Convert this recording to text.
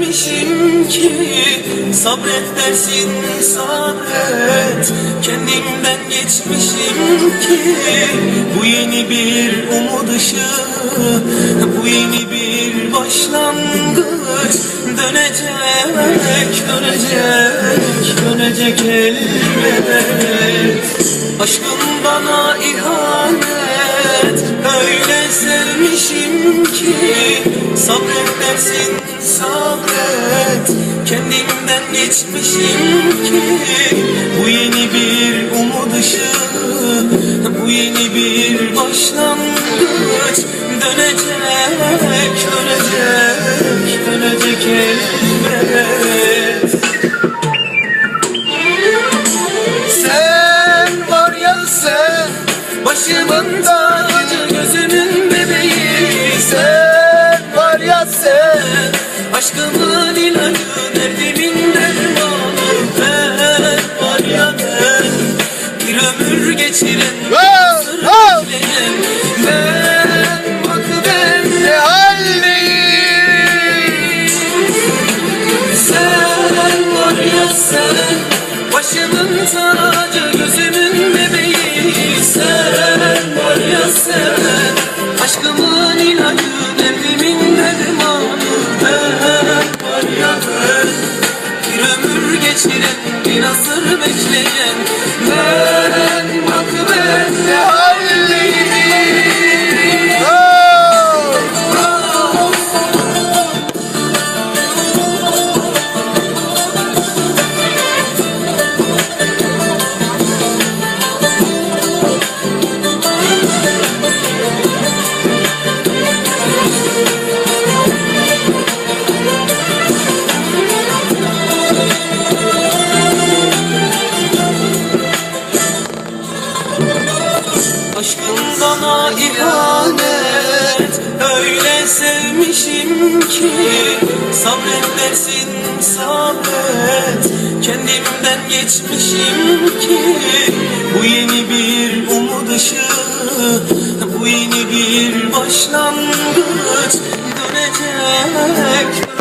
geçmişim ki Sabret dersin sabret. Kendimden geçmişim ki Bu yeni bir umut ışığı Bu yeni bir başlangıç. Dönecek, dönecek, dönecek elbet. Aşkın bana ihanet. Öyle sevmişim ki Sabret dersin sabret. Kendimden geçmişim ki Bu yeni bir umut ışığı Bu yeni bir başlangıç. Dönecek, dönecek, dönecek elbet. Sen var ya sen Başımın Aşkımın ilacı derdimin dermanı Ben var ya ben Bir ömür geçiren Wow, sır wow. bekleyen Ben bak sen var ya sen Başımın tacı gözümün bebeği Sen var ya sen Aşkımın ilacı derdimin asır bekleyen Ben bana ihanet. Öyle sevmişim ki Sabret dersin sabret. Kendimden geçmişim ki Bu yeni bir umut ışığı Bu yeni bir başlangıç. Dönecek,